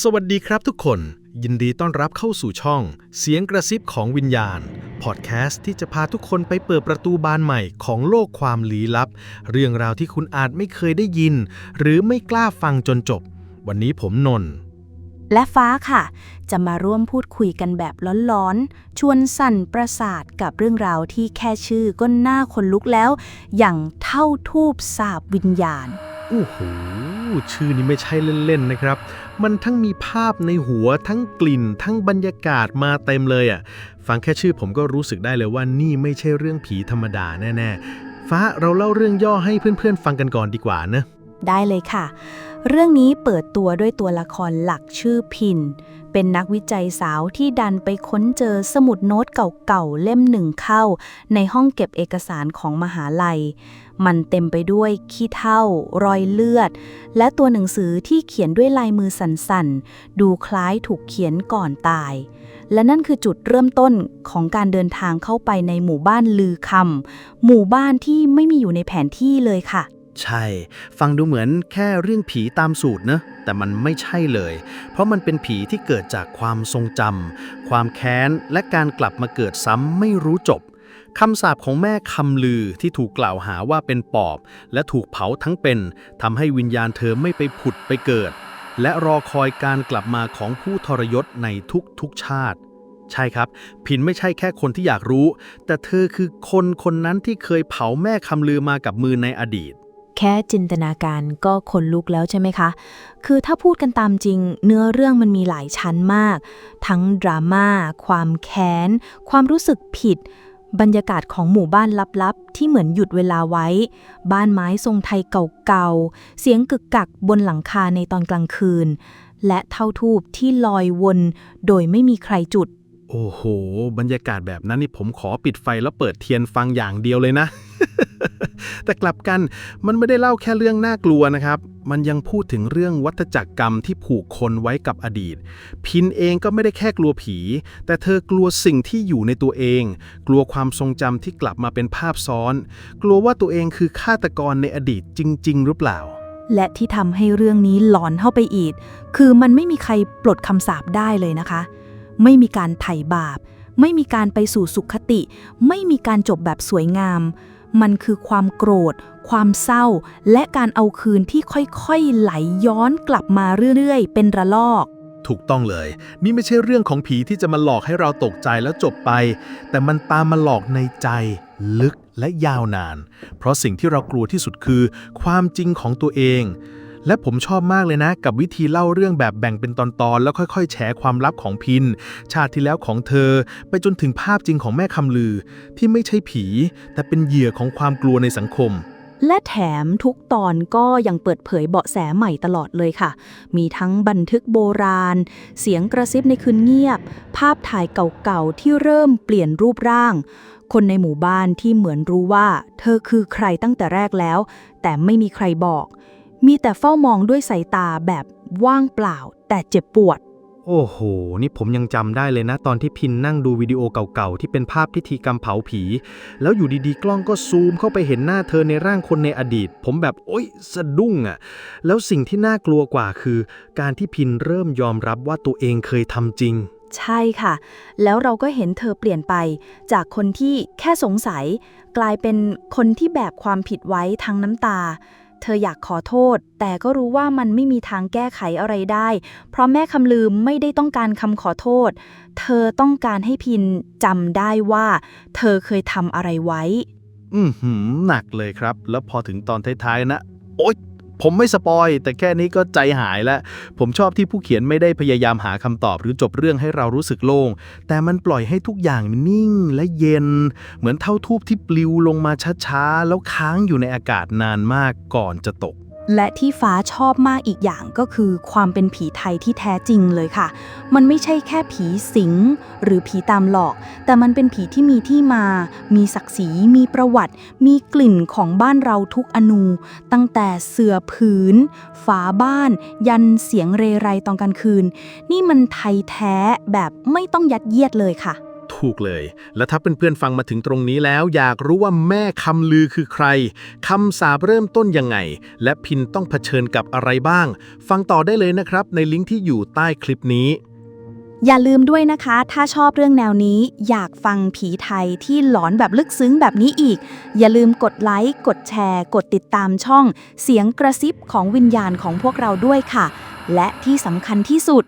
สวัสดีครับทุกคน ยินดีต้อนรับเข้าสู่ช่อง เสียงกระซิบของวิญญาณ พอดแคสต์ที่จะพาทุกคนไปเปิดประตูบานใหม่ของโลกความลี้ลับ เรื่องราวที่คุณอาจไม่เคยได้ยิน หรือไม่กล้าฟังจนจบ วันนี้ผมนนท์และฟ้าค่ะ จะมาร่วมพูดคุยกันแบบร้อนๆ ชวนสั่นประสาทกับเรื่องราวที่แค่ชื่อก็น่าขนลุกแล้ว อย่างเท่าทูบสาบวิญญาณโอ้โห ชื่อนี้ไม่ใช่เล่นๆนะครับ มันทั้งมีภาพในหัวทั้งกลิ่น ทั้งบรรยากาศมาเต็มเลยอะ ฟังแค่ชื่อผมก็รู้สึกได้เลยว่านี่ไม่ใช่เรื่องผีธรรมดาแน่ๆ ฟ้าเราเล่าเรื่องย่อให้เพื่อนๆ ฟังกันก่อนดีกว่าเนอะได้เลยค่ะ เรื่องนี้เปิดตัวด้วยตัวละครหลักชื่อพิน เป็นนักวิจัยสาวที่ดันไปค้นเจอสมุดโน้ตเก่าๆเล่มหนึ่งเข้า ในห้องเก็บเอกสารของมหาลัย มันเต็มไปด้วยขี้เถ้ารอยเลือด และตัวหนังสือที่เขียนด้วยลายมือสั่นๆ ดูคล้ายถูกเขียนก่อนตาย และนั่นคือจุดเริ่มต้นของการเดินทางเข้าไปในหมู่บ้านลือคำหมู่บ้านที่ไม่มีอยู่ในแผนที่เลยค่ะ ใช่ ฟังดูเหมือนแค่เรื่องผีตามสูตรเนะแต่มันไม่ใช่เลย เพราะมันเป็นผีที่เกิดจากความทรงจำความแค้น และการกลับมาเกิดซ้ำไม่รู้จบคำสาปของแม่คำลือที่ถูกกล่าวหาว่าเป็นปอบ และถูกเผาทั้งเป็นทำให้วิญญาณเธอไม่ไปผุดไปเกิด และรอคอยการกลับมาของผู้ทรยศในทุกทุกๆชาติใช่ครับ พินไม่ใช่แค่คนที่อยากรู้ แต่เธอคือคนคนนั้นที่เคยเผาแม่คำลือมากับมือในอดีต ค่จินตนาการก็ขนลุกแล้วใช่ไหมคะ คือถ้าพูดกันตามจริง เนื้อเรื่องมันมีหลายชั้นมาก ทั้งดราม่า ความแค้น ความรู้สึกผิด บรรยากาศของหมู่บ้านลับๆ ที่เหมือนหยุดเวลาไว้ บ้านไม้ทรงไทยเก่าๆ เสียงกึกกักบนหลังคาในตอนกลางคืน และเท่าทูบที่ลอยวน โดยไม่มีใครจุด โอ้โห บรรยากาศแบบนั้นนี่ผมขอปิดไฟแล้วเปิดเทียนฟังอย่างเดียวเลยนะ แต่กลับกันมันไม่ได้เล่าแค่เรื่องน่ากลัวนะครับ มันยังพูดถึงเรื่องวัฏจักรกรรมที่ผูกคนไว้กับอดีต พินเองก็ไม่ได้แค่กลัวผี แต่เธอกลัวสิ่งที่อยู่ในตัวเอง กลัวความทรงจำที่กลับมาเป็นภาพซ้อน กลัวว่าตัวเองคือฆาตกรในอดีตจริง ๆ หรือเปล่าและที่ทำให้เรื่องนี้หลอนเข้าไปอีก คือมันไม่มีใครปลดคำสาปได้เลยนะคะ ไม่มีการไถ่บาป ไม่มีการไปสู่สุขติ ไม่มีการจบแบบสวยงาม มันคือความโกรธ ความเศร้า และการเอาคืนที่ค่อยๆไหลย้อนกลับมาเรื่อยๆ เป็นระลอก ถูกต้องเลย นี่ไม่ใช่เรื่องของผีที่จะมาหลอกให้เราตกใจแล้วจบไป แต่มันตามมาหลอกในใจ ลึกและยาวนาน เพราะสิ่งที่เรากลัวที่สุดคือ ความจริงของตัวเอง และผมชอบมากเลยนะ กับวิธีเล่าเรื่องแบบแบ่งเป็นตอนๆ แล้วค่อยๆ แฉความลับของพิน ชาติที่แล้วของเธอ ไปจนถึงภาพจริงของแม่คำลือ ที่ไม่ใช่ผี แต่เป็นเหยื่อของความกลัวในสังคมและแถมทุกตอนก็ยังเปิดเผยเบาะแสใหม่ตลอดเลยค่ะ มีทั้งบันทึกโบราณ เสียงกระซิบในคืนเงียบ ภาพถ่ายเก่าๆ ที่เริ่มเปลี่ยนรูปร่าง คนในหมู่บ้านที่เหมือนรู้ว่า เธอคือใครตั้งแต่แรกแล้ว แต่ไม่มีใครบอก มีแต่เฝ้ามองด้วยสายตาแบบว่างเปล่า แต่เจ็บปวด โอ้โห นี่ผมยังจำได้เลยนะ ตอนที่พินนั่งดูวิดีโอเก่าๆ ที่เป็นภาพพิธีกรรมเผาผี แล้วอยู่ดีๆ กล้องก็ซูมเข้าไปเห็นหน้าเธอในร่างคนในอดีต ผมแบบโอ๊ยสะดุ้งอะ่ะ แล้วสิ่งที่น่ากลัวกว่าคือ การที่พินเริ่มยอมรับว่าตัวเองเคยทำจริง ใช่ค่ะ แล้วเราก็เห็นเธอเปลี่ยนไป จากคนที่แค่สงสัย กลายเป็นคนที่แบกความผิดไว้ทั้งน้ำตา เธออยากขอโทษ แต่ก็รู้ว่ามันไม่มีทางแก้ไขอะไรได้ เพราะแม่คำลืมไม่ได้ต้องการคำขอโทษ เธอต้องการให้พินจำได้ว่า เธอเคยทำอะไรไว้ อืมหือหนักเลยครับ แล้วพอถึงตอนท้ายๆนะ โอ๊ย ผมไม่สปอยแต่แค่นี้ก็ใจหายแล้ว ผมชอบที่ผู้เขียนไม่ได้พยายามหาคำตอบหรือจบเรื่องให้เรารู้สึกโล่ง แต่มันปล่อยให้ทุกอย่างนิ่งและเย็น เหมือนเท่าทูบที่ปลิวลงมาช้าๆ แล้วค้างอยู่ในอากาศนานมากก่อนจะตก และที่ฟ้าชอบมากอีกอย่างก็คือความเป็นผีไทยที่แท้จริงเลยค่ะ มันไม่ใช่แค่ผีสิง หรือผีตามหลอก แต่มันเป็นผีที่มีที่มา มีศักดิ์ศรี มีประวัติ มีกลิ่นของบ้านเราทุกอนู ตั้งแต่เสื่อผืน ฝาบ้าน ยันเสียงเรไรตอนกลางคืน นี่มันไทยแท้แบบไม่ต้องยัดเยียดเลยค่ะ ถูกเลย และถ้าเเพื่อนๆฟังมาถึงตรงนี้แล้ว อยากรู้ว่าแม่คำลือคือใครคำสาปเริ่มต้นยังไง และพินต้องเผชิญกับอะไรบ้าง ฟังต่อได้เลยนะครับในลิงก์ที่อยู่ใต้คลิปนี้อย่าลืมด้วยนะคะ ถ้าชอบเรื่องแนวนี้ อยากฟังผีไทยที่หลอนแบบลึกซึ้งแบบนี้อีก อย่าลืมกดไลค์ กดแชร์ กดติดตามช่อง เสียงกระซิบของวิญญาณของพวกเราด้วยค่ะ และที่สำคัญที่สุด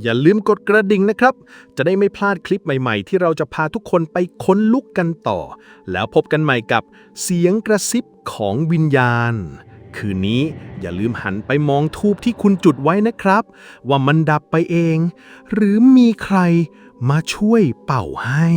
อย่าลืมกดกระดิ่งนะครับ จะได้ไม่พลาดคลิปใหม่ๆ ที่เราจะพาทุกคนไปค้นลุกกันต่อ แล้วพบกันใหม่กับเสียงกระซิบของวิญญาณ คืนนี้อย่าลืมหันไปมองทูบที่คุณจุดไว้นะครับ ว่ามันดับไปเอง หรือมีใครมาช่วยเป่าให้